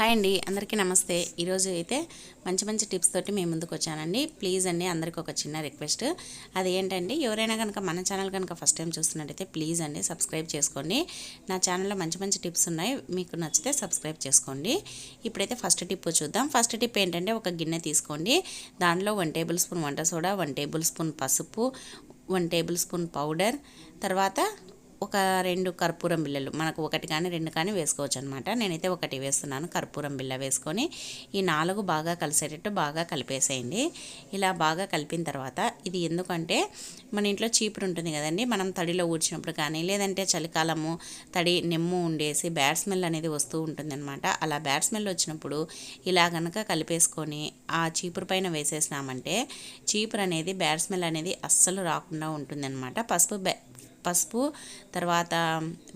Hi అండి అందరికీ నమస్తే. ఈరోజు అయితే మంచి మంచి టిప్స్ తోటి మేము ముందుకు వచ్చానండి. ప్లీజ్ అండి అందరికీ ఒక చిన్న రిక్వెస్ట్. అది ఏంటండి ఎవరైనా కనుక మన ఛానల్ కనుక ఫస్ట్ టైం చూస్తున్నట్టయితే ప్లీజ్ అండి సబ్స్క్రైబ్ చేసుకోండి. నా ఛానల్లో మంచి మంచి టిప్స్ ఉన్నాయి మీకు నచ్చితే సబ్స్క్రైబ్ చేసుకోండి. ఇప్పుడైతే ఫస్ట్ టిప్ చూద్దాం. ఫస్ట్ టిప్ ఏంటంటే ఒక గిన్నె తీసుకోండి. దాంట్లో వన్ టేబుల్ స్పూన్ వంట సోడా వన్ టేబుల్ స్పూన్ పసుపు వన్ టేబుల్ స్పూన్ పౌడర్ తర్వాత ఒక రెండు కర్పూరం బిళ్ళలు మనకు ఒకటి కానీ రెండు కానీ వేసుకోవచ్చు అనమాట నేనైతే ఒకటి వేస్తున్నాను కర్పూరం బిళ్ళ వేసుకొని ఈ నాలుగు బాగా కలిసేటట్టు బాగా కలిపేసేయండి. ఇలా బాగా కలిపిన తర్వాత ఇది ఎందుకంటే మన ఇంట్లో చీపురు ఉంటుంది కదండి మనం తడిలో ఊడ్చినప్పుడు కానీ లేదంటే చలికాలము తడి నెమ్ము ఉండేసి బ్యాడ్ స్మెల్ అనేది వస్తూ ఉంటుంది అనమాట అలా బ్యాడ్ స్మెల్ వచ్చినప్పుడు ఇలా కనుక కలిపేసుకొని ఆ చీపురు పైన వేసేసినామంటే చీపురు అనేది బ్యాడ్ స్మెల్ అనేది అస్సలు రాకుండా ఉంటుందన్నమాట. పసుపు పసుపు తర్వాత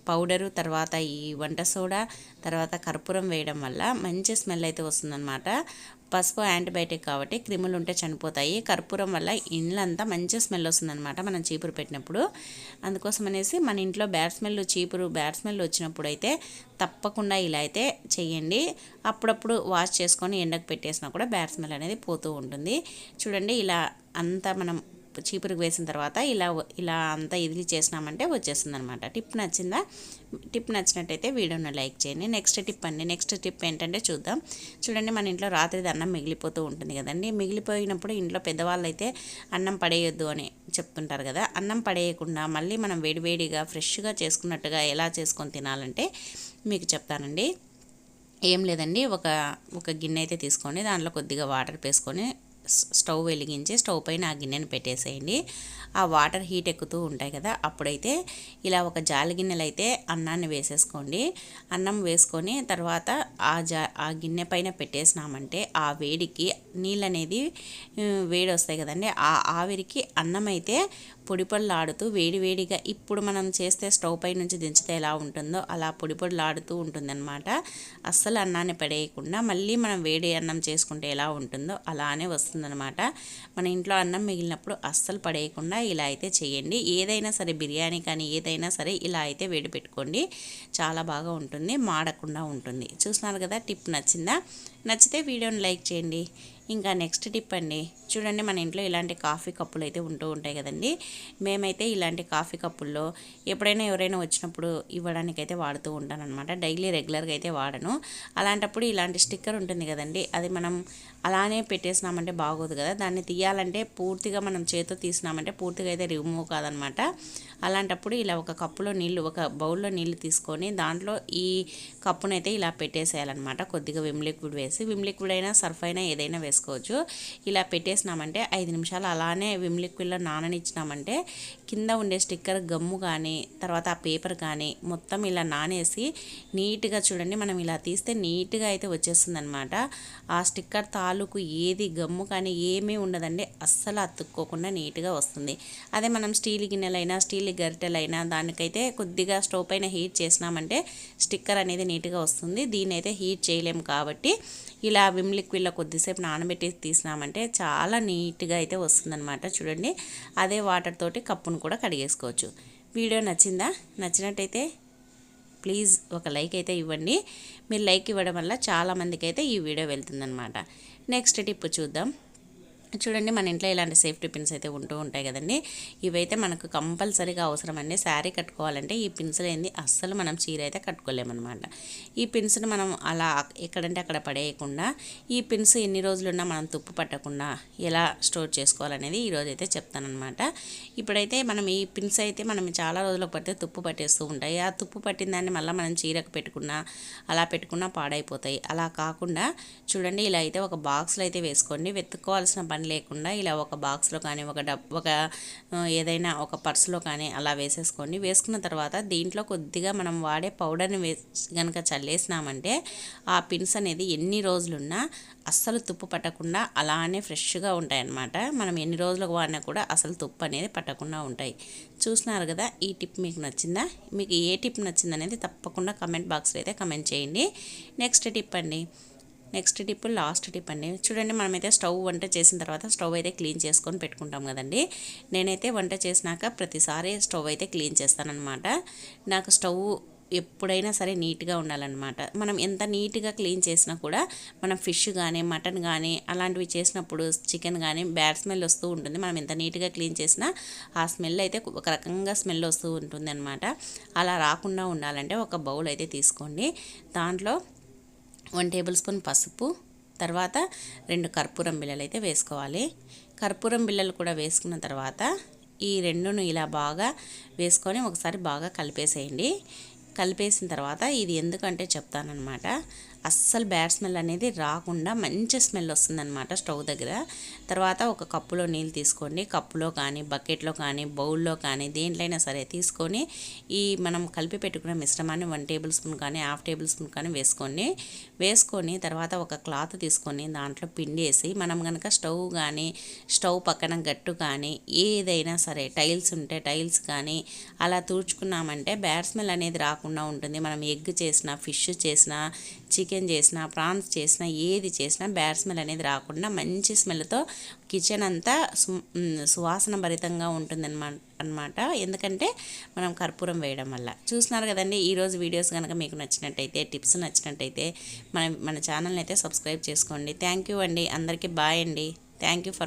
పౌడరు తర్వాత ఈ వంట సోడా తర్వాత కర్పూరం వేయడం వల్ల మంచి స్మెల్ అయితే వస్తుందన్నమాట. పసుపు యాంటీబయాటిక్ కాబట్టి క్రిములు ఉంటే చనిపోతాయి. కర్పూరం వల్ల ఇండ్లంతా మంచి స్మెల్ వస్తుందన్నమాట మనం చీపురు పెట్టినప్పుడు. అందుకోసం అనేసి మన ఇంట్లో బ్యాడ్ స్మెల్ చీపురు బ్యాడ్ స్మెల్ వచ్చినప్పుడు అయితే తప్పకుండా ఇలా అయితే చేయండి. అప్పుడప్పుడు వాష్ చేసుకొని ఎండకు పెట్టేసినా కూడా బ్యాడ్ స్మెల్ అనేది పోతూ ఉంటుంది. చూడండి ఇలా అంతా మనం చీపురుకు వేసిన తర్వాత ఇలా ఇలా అంతా ఇదిలి చేసినామంటే వచ్చేస్తుంది అనమాట టిప్ నచ్చిందా? టిప్ నచ్చినట్టయితే వీడియోని లైక్ చేయండి. నెక్స్ట్ టిప్ అండి. నెక్స్ట్ టిప్ ఏంటంటే చూద్దాం. చూడండి మన ఇంట్లో రాత్రి అన్నం మిగిలిపోతూ ఉంటుంది కదండి. మిగిలిపోయినప్పుడు ఇంట్లో పెద్దవాళ్ళు అయితే అన్నం పడేయొద్దు అని చెప్తుంటారు కదా. అన్నం పడేయకుండా మళ్ళీ మనం వేడివేడిగా ఫ్రెష్గా చేసుకున్నట్టుగా ఎలా చేసుకొని తినాలంటే మీకు చెప్తానండి. ఏం లేదండి. ఒక ఒక గిన్నె అయితే తీసుకొని దాంట్లో కొద్దిగా వాటర్ వేసుకొని స్టవ్ వెలిగించి స్టవ్ పైన ఆ గిన్నెను పెట్టేసేయండి. ఆ వాటర్ హీట్ ఎక్కుతూ ఉంటాయి కదా అప్పుడైతే ఇలా ఒక జాలి గిన్నెలు అయితే అన్నాన్ని వేసేసుకోండి. అన్నం వేసుకొని తర్వాత ఆ జా ఆ గిన్నె పైన పెట్టేసినామంటే ఆ వేడికి నీళ్ళు అనేది వేడి వస్తాయి కదండి. ఆ ఆవిరికి అన్నం అయితే పొడిపొడలాడుతూ వేడివేడిగా ఇప్పుడు మనం చేస్తే స్టవ్ పై నుంచి దించితే ఎలా ఉంటుందో అలా పొడిపొడలాడుతూ ఉంటుందన్నమాట. అస్సలు అన్నాన్ని పడేయకుండా మళ్ళీ మనం వేడి అన్నం చేసుకుంటే ఎలా ఉంటుందో అలానే వస్తుందన్నమాట. మన ఇంట్లో అన్నం మిగిలినప్పుడు అస్సలు పడేయకుండా ఇలా అయితే చేయండి. ఏదైనా సరే బిర్యానీ కానీ ఏదైనా సరే ఇలా అయితే వేడి పెట్టుకోండి. చాలా బాగా ఉంటుంది మాడకుండా ఉంటుంది. చూస్తున్నారు కదా టిప్ నచ్చిందా? నచ్చితే వీడియోని లైక్ చేయండి. ఇంకా నెక్స్ట్ టిప్ అండి. చూడండి మన ఇంట్లో ఇలాంటి కాఫీ కప్పులు అయితే ఉంటూ ఉంటాయి కదండి. మేమైతే ఇలాంటి కాఫీ కప్పుల్లో ఎప్పుడైనా ఎవరైనా వచ్చినప్పుడు ఇవ్వడానికి అయితే వాడుతూ ఉంటానన్నమాట. డైలీ రెగ్యులర్గా అయితే వాడను. అలాంటప్పుడు ఇలాంటి స్టిక్కర్ ఉంటుంది కదండి అది మనం అలానే పెట్టేసినామంటే బాగోదు కదా. దాన్ని తీయాలంటే పూర్తిగా మనం చేతితో తీసినామంటే పూర్తిగా అయితే రిమూవ్ కాదనమాట అలాంటప్పుడు ఇలా ఒక కప్పులో నీళ్ళు ఒక బౌల్లో నీళ్ళు తీసుకొని దాంట్లో ఈ కప్పునైతే ఇలా పెట్టేసేయాలన్నమాట. కొద్దిగా విమ్ లిక్విడ్ వేసి విమ్ లిక్విడ్ అయినా సర్ఫ్ అయినా ఏదైనా వేసుకోవచ్చు ఇలా పెట్టేసినామంటే ఐదు నిమిషాలు అలానే విమ్ లిక్విడ్లో నాననిచ్చినామంటే కింద ఉండే స్టిక్కర్ గమ్ము కానీ తర్వాత ఆ పేపర్ కానీ మొత్తం ఇలా నానేసి నీట్గా చూడండి మనం ఇలా తీస్తే నీట్గా అయితే వచ్చేస్తుంది అనమాట ఆ స్టిక్కర్ తాలూకు ఏది గమ్ము కానీ ఏమీ ఉండదండి అస్సలు అతుక్కోకుండా నీట్గా వస్తుంది. అదే మనం స్టీల్ గిన్నెలైనా స్టీల్ గరిటెలైనా దానికైతే కొద్దిగా స్టవ్ పైన హీట్ చేసినామంటే స్టిక్కర్ అనేది నీట్గా వస్తుంది. దీన్ని అయితే హీట్ చేయలేము కాబట్టి ఇలా విమ్ లిక్విడ్లో కొద్దిసేపు నానబెట్టి తీసినామంటే చాలా నీట్గా అయితే వస్తుందన్నమాట. చూడండి అదే వాటర్ తోటి కప్పును కూడా కడిగేసుకోవచ్చు వీడియో నచ్చిందా? నచ్చినట్టయితే ప్లీజ్ ఒక లైక్ అయితే ఇవ్వండి. మీరు లైక్ ఇవ్వడం వల్ల చాలామందికి అయితే ఈ వీడియో వెళ్తుందనమాట నెక్స్ట్ టిప్ చూద్దాం. చూడండి మన ఇంట్లో ఇలాంటి సేఫ్టీ పిన్స్ అయితే ఉంటూ ఉంటాయి కదండి. ఇవైతే మనకు కంపల్సరీగా అవసరం అండి. శారీ కట్టుకోవాలంటే ఈ పిన్స్ ఏంది? అస్సలు మనం చీర అయితే కట్టుకోలేమన్నమాట. ఈ పిన్స్ని మనం అలా ఎక్కడంటే అక్కడ పడేయకుండా ఈ పిన్స్ ఎన్ని రోజులున్నా మనం తుప్పు పట్టకుండా ఎలా స్టోర్ చేసుకోవాలనేది ఈరోజు అయితే చెప్తానమాట ఇప్పుడైతే మనం ఈ పిన్స్ అయితే మనం చాలా రోజులకు పడితే తుప్పు పట్టేస్తూ ఉంటాయి. ఆ తుప్పు పట్టిన దాన్ని మళ్ళీ మనం చీరకు పెట్టుకున్నా అలా పెట్టుకున్నా పాడైపోతాయి. అలా కాకుండా చూడండి ఇలా అయితే ఒక బాక్స్లో అయితే వేసుకోండి. వెతుక్కోవాల్సిన పని పని లేకుండా ఇలా ఒక బాక్స్లో కానీ ఒక డబ్ ఒక ఏదైనా ఒక పర్సులో కానీ అలా వేసేసుకోండి. వేసుకున్న తర్వాత దీంట్లో కొద్దిగా మనం వాడే పౌడర్ని వే కనుక చల్లేసినామంటే ఆ పిన్స్ అనేది ఎన్ని రోజులున్నా అస్సలు తుప్పు పట్టకుండా అలానే ఫ్రెష్గా ఉంటాయన్నమాట. మనం ఎన్ని రోజులకు వాడినా కూడా అసలు తుప్పు అనేది పట్టకుండా ఉంటాయి. చూసినారు కదా ఈ టిప్ మీకు నచ్చిందా? మీకు ఏ టిప్ నచ్చిందనేది తప్పకుండా కమెంట్ బాక్స్లో అయితే కమెంట్ చేయండి. నెక్స్ట్ టిప్ అండి. నెక్స్ట్ టిప్ లాస్ట్ టిప్ అండి. చూడండి మనమైతే స్టవ్ వంట చేసిన తర్వాత స్టవ్ అయితే క్లీన్ చేసుకొని పెట్టుకుంటాం కదండి. నేనైతే వంట చేసినాక ప్రతిసారి స్టవ్ అయితే క్లీన్ చేస్తానన్నమాట. నాకు స్టవ్ ఎప్పుడైనా సరే నీట్గా ఉండాలన్నమాట. మనం ఎంత నీట్గా క్లీన్ చేసినా కూడా మనం ఫిష్ కానీ మటన్ కానీ అలాంటివి చేసినప్పుడు చికెన్ కానీ బ్యాడ్ స్మెల్ వస్తూ ఉంటుంది. మనం ఎంత నీట్గా క్లీన్ చేసినా ఆ స్మెల్ అయితే ఒక రకంగా స్మెల్ వస్తూ ఉంటుంది అలా రాకుండా ఉండాలంటే ఒక బౌల్ అయితే తీసుకోండి. దాంట్లో వన్ టేబుల్ స్పూన్ పసుపు తర్వాత రెండు కర్పూరం బిళ్ళలు అయితే వేసుకోవాలి. కర్పూరం బిళ్ళలు కూడా వేసుకున్న తర్వాత ఈ రెండును ఇలా బాగా వేసుకొని ఒకసారి బాగా కలిపేసేయండి. కలిపేసిన తర్వాత ఇది ఎందుకంటే చెప్తానమాట అస్సలు బ్యాడ్ స్మెల్ అనేది రాకుండా మంచి స్మెల్ వస్తుందన్నమాట స్టవ్ దగ్గర. తర్వాత ఒక కప్పులో నీళ్ళు తీసుకోండి. కప్పులో కానీ బకెట్లో కానీ బౌల్లో కానీ దేంట్లైనా సరే తీసుకొని ఈ మనం కలిపి పెట్టుకున్న మిశ్రమాన్ని వన్ టేబుల్ స్పూన్ కానీ హాఫ్ టేబుల్ స్పూన్ కానీ వేసుకోండి. వేసుకొని తర్వాత ఒక క్లాత్ తీసుకొని దాంట్లో పిండేసి మనం కనుక స్టవ్ కానీ స్టవ్ పక్కన గట్టు కానీ ఏదైనా సరే టైల్స్ ఉంటే టైల్స్ కానీ అలా తూర్చుకున్నామంటే బ్యాడ్ స్మెల్ అనేది రాకుండా ఉంటుంది. మనం ఎగ్ చేసిన ఫిష్ చేసిన చికెన్ చికెన్ చేసినా ప్రాన్స్ చేసినా ఏది చేసినా బ్యాడ్ స్మెల్ అనేది రాకుండా మంచి స్మెల్తో కిచెన్ అంతా సువాసన భరితంగా ఉంటుంది అనమాట ఎందుకంటే మనం కర్పూరం వేయడం వల్ల. చూస్తున్నారు కదండి ఈరోజు వీడియోస్ కనుక మీకు నచ్చినట్టయితే టిప్స్ నచ్చినట్టయితే మన మన ఛానల్ని అయితే సబ్స్క్రైబ్ చేసుకోండి. థ్యాంక్ యూ అండి. అందరికీ బాయ్ అండి. Thank you for